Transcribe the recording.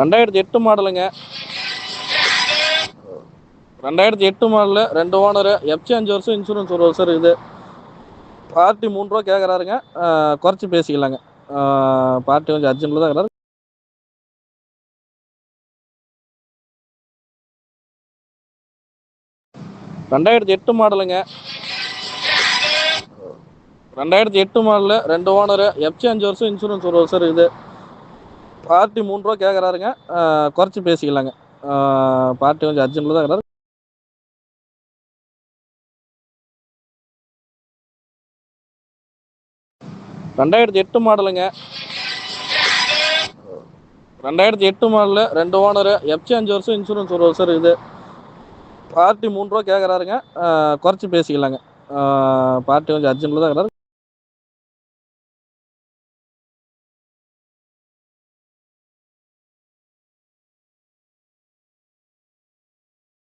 ரெண்டாயிரத்தி எட்டு மாடலுங்க ரெண்டாயிரத்தி எட்டு மாடலு ரெண்டு ஓனரு எஃப்சி அஞ்சு வருஷம் இன்சூரன்ஸ் ஒரு வருஷம் இருக்குது. பார்ட்டி மூணு ரூபா கேட்குறாருங்க குறைச்சி பேசிக்கலாங்க. பார்ட்டி கொஞ்சம் அர்ஜென்ட்டில் தான் இருக்கிறாரு. ரெண்டாயிரத்தி எட்டு மாடலுங்க ரெண்டாயிரத்தி எட்டு மாடலு ரெண்டு ஓனரு எஃப்சி அஞ்சு வருஷம் இன்சூரன்ஸ் ஒரு வருஷம் இருக்குது. பார்ட்டி மூணு ரூபா கேட்குறாருங்க குறைச்சி பேசிக்கலாங்க. பார்ட்டி கொஞ்சம் அர்ஜென்ட்டில் தான் இருக்கிறாரு. ரெண்டாயிரத்தி எட்டு மாடலுங்க. ரெண்டாயிரத்தி எட்டு மாடலு ரெண்டு ஓனரு எஃப்சி அஞ்சு வருஷம் இன்சூரன்ஸ் ஒரு வருஷம் இருக்குது. பார்ட்டி மூணு ரூபா கேட்குறாருங்க குறைச்சி பேசிக்கலாங்க. பார்ட்டி கொஞ்சம் அர்ஜென்ட்டில் தான் இருக்கிறாரு.